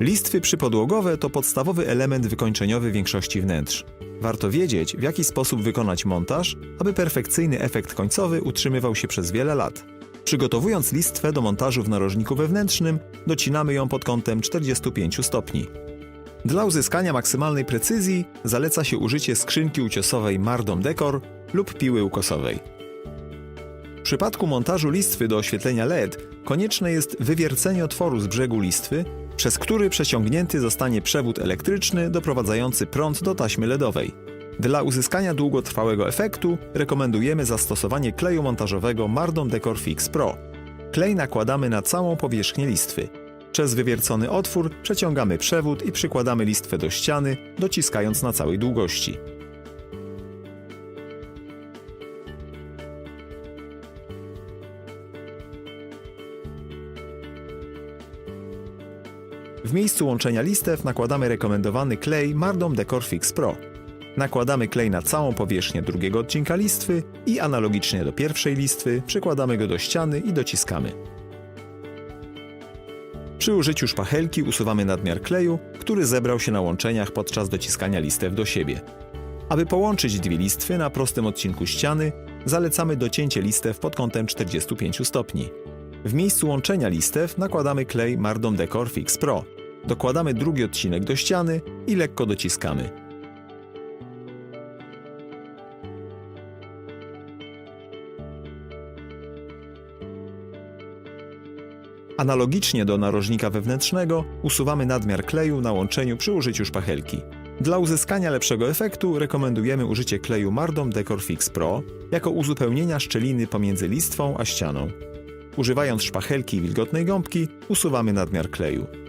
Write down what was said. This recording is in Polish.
Listwy przypodłogowe to podstawowy element wykończeniowy większości wnętrz. Warto wiedzieć, w jaki sposób wykonać montaż, aby perfekcyjny efekt końcowy utrzymywał się przez wiele lat. Przygotowując listwę do montażu w narożniku wewnętrznym, docinamy ją pod kątem 45 stopni. Dla uzyskania maksymalnej precyzji zaleca się użycie skrzynki uciosowej Mardom Decor lub piły ukosowej. W przypadku montażu listwy do oświetlenia LED konieczne jest wywiercenie otworu z brzegu listwy, przez który przeciągnięty zostanie przewód elektryczny doprowadzający prąd do taśmy LEDowej. Dla uzyskania długotrwałego efektu rekomendujemy zastosowanie kleju montażowego Mardon Decor Fix Pro. Klej nakładamy na całą powierzchnię listwy. Przez wywiercony otwór przeciągamy przewód i przykładamy listwę do ściany, dociskając na całej długości. W miejscu łączenia listew nakładamy rekomendowany klej Mardom Decor Fix Pro. Nakładamy klej na całą powierzchnię drugiego odcinka listwy i analogicznie do pierwszej listwy przykładamy go do ściany i dociskamy. Przy użyciu szpachelki usuwamy nadmiar kleju, który zebrał się na łączeniach podczas dociskania listew do siebie. Aby połączyć dwie listwy na prostym odcinku ściany, zalecamy docięcie listew pod kątem 45 stopni. W miejscu łączenia listew nakładamy klej Mardom Decor Fix Pro. Dokładamy drugi odcinek do ściany i lekko dociskamy. Analogicznie do narożnika wewnętrznego usuwamy nadmiar kleju na łączeniu przy użyciu szpachelki. Dla uzyskania lepszego efektu rekomendujemy użycie kleju Mardom Decor Fix Pro jako uzupełnienia szczeliny pomiędzy listwą a ścianą. Używając szpachelki i wilgotnej gąbki usuwamy nadmiar kleju.